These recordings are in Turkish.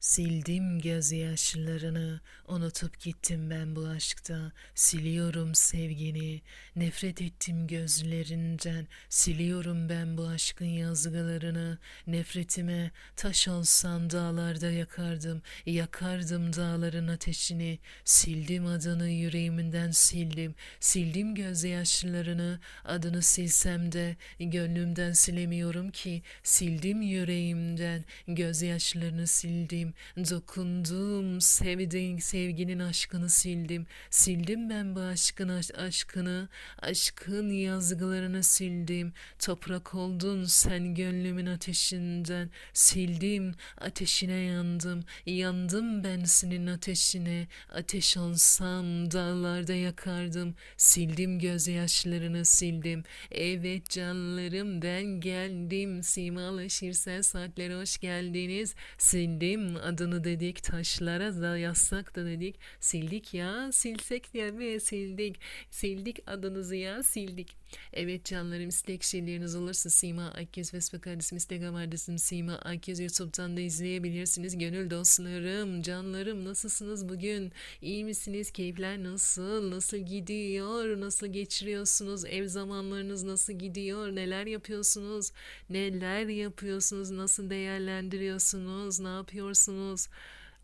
Sildim gözyaşlarını, unutup gittim ben bu aşkta. Siliyorum sevgini, nefret ettim gözlerinden. Siliyorum ben bu aşkın yazgılarını. Nefretime taş olsan dağlarda yakardım. Yakardım dağların ateşini. Sildim adını yüreğimden sildim. Sildim gözyaşlarını, adını silsem de gönlümden silemiyorum ki. Sildim yüreğimden, gözyaşlarını sildim. Dokundum, sevdiğin sevginin aşkını sildim. Sildim ben bu aşkın aş- aşkını, aşkın yazgılarını sildim. Toprak oldun sen gönlümün ateşinden. Sildim, ateşine yandım. Yandım ben senin ateşine. Ateş olsam dağlarda yakardım. Sildim gözyaşlarını sildim. Evet canlarım ben geldim. Simalı şiirsel saatlere hoş geldiniz. Sildim adını dedik taşlara da yazsak da dedik. Sildik ya silsek ya ve sildik. Sildik adınızı ya sildik. Evet canlarım istek şeyleriniz olursa Sima Akgöz Facebook adresim Instagram adresim Sima Akgöz YouTube'dan da izleyebilirsiniz. Gönül dostlarım, canlarım nasılsınız bugün? İyi misiniz? Keyifler nasıl? Nasıl gidiyor? Nasıl geçiriyorsunuz? Ev zamanlarınız nasıl gidiyor? Neler yapıyorsunuz? Neler yapıyorsunuz? Nasıl değerlendiriyorsunuz? Ne yapıyorsunuz?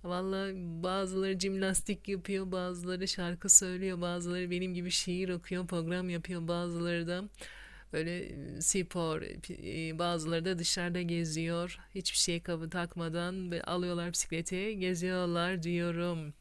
Vallahi bazıları jimnastik yapıyor, bazıları şarkı söylüyor, bazıları benim gibi şiir okuyor, program yapıyor, bazıları da böyle e, spor, e, bazıları da dışarıda geziyor. Hiçbir şey kabı takmadan alıyorlar bisikleti, geziyorlar diyorum.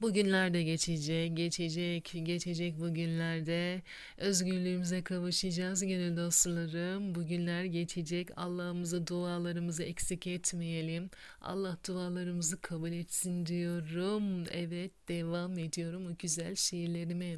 Bugünler de geçecek, geçecek, geçecek bugünlerde. Özgürlüğümüze kavuşacağız gönül dostlarım. Bugünler geçecek. Allah'ımıza dualarımızı eksik etmeyelim. Allah dualarımızı kabul etsin diyorum. Evet, devam ediyorum o güzel şiirlerime.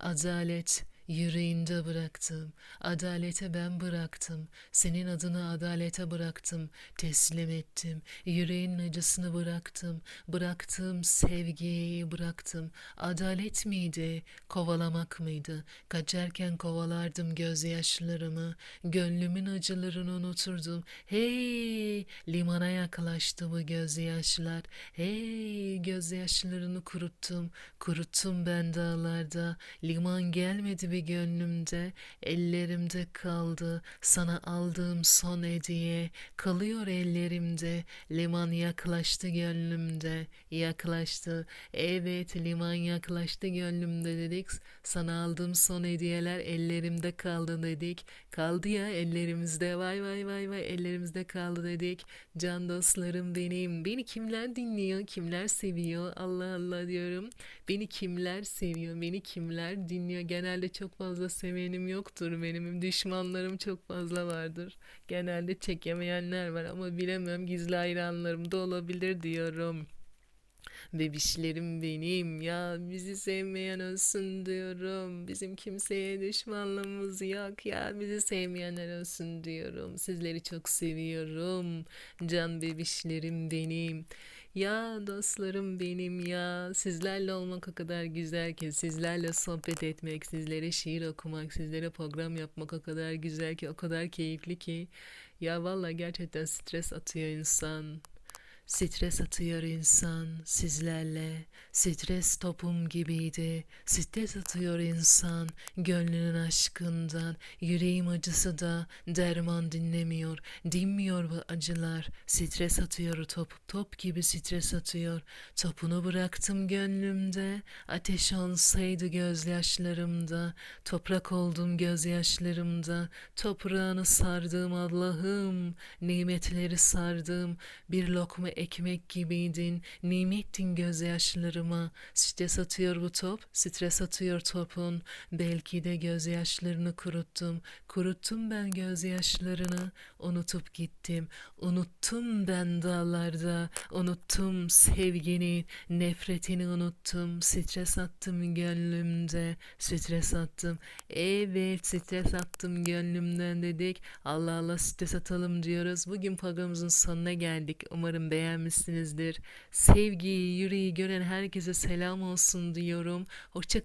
Adalet yüreğinde bıraktım. Adalete ben bıraktım. Senin adını adalete bıraktım. Teslim ettim. Yüreğin acısını bıraktım. Bıraktım sevgiyi bıraktım. Adalet miydi? Kovalamak mıydı? Kaçarken kovalardım gözyaşlarımı. Gönlümün acılarını unuturdum. Hey! Limana yaklaştı bu gözyaşlar. Hey! Gözyaşlarını kuruttum. Kuruttum ben dağlarda. Liman gelmedi bir gönlümde. Ellerimde kaldı. Sana aldığım son hediye. Kalıyor ellerimde. Liman yaklaştı gönlümde. Yaklaştı. Evet liman yaklaştı gönlümde dedik. Sana aldığım son hediyeler ellerimde kaldı dedik. Kaldı ya ellerimizde. Vay vay vay vay ellerimizde kaldı dedik. Can dostlarım benim. Beni kimler dinliyor? Kimler seviyor? Allah Allah diyorum. Beni kimler seviyor? Beni kimler dinliyor? Genelde çok fazla sevenim yoktur benim. Düşmanlarım çok fazla vardır. Genelde çekemeyenler var ama bilemem gizli hayranlarım da olabilir diyorum. Bebişlerim benim ya bizi sevmeyen ölsün diyorum. Bizim kimseye düşmanlığımız yok ya bizi sevmeyenler ölsün diyorum. Sizleri çok seviyorum. Can bebişlerim benim. Ya dostlarım benim ya sizlerle olmak o kadar güzel ki sizlerle sohbet etmek, sizlere şiir okumak, sizlere program yapmak o kadar güzel ki o kadar keyifli ki ya valla gerçekten stres atıyor insan. Stres atıyor insan sizlerle. Stres topum gibiydi. Stres atıyor insan gönlünün aşkından. Yüreğim acısı da derman dinlemiyor. Dinmiyor bu acılar. Stres atıyor top. Top gibi stres atıyor. Topunu bıraktım gönlümde. Ateş olsaydı gözyaşlarımda. Toprak oldum gözyaşlarımda. Toprağını sardım Allah'ım. Nimetleri sardım. Bir lokma ekmek gibiydin, nimettin gözyaşlarıma. Stres atıyor bu top, stres atıyor topun. Belki de gözyaşlarını kuruttum. Kuruttum ben gözyaşlarını, unutup gittim. Unuttum ben dağlarda, unuttum sevgini, nefretini unuttum. Stres attım gönlümde, stres attım. Evet, stres attım gönlümden dedik. Allah Allah stres atalım diyoruz. Bugün programımızın sonuna geldik. Umarım beğenmişsinizdir. Sevgiyi, yüreği gören herkese selam olsun diyorum. Hoşça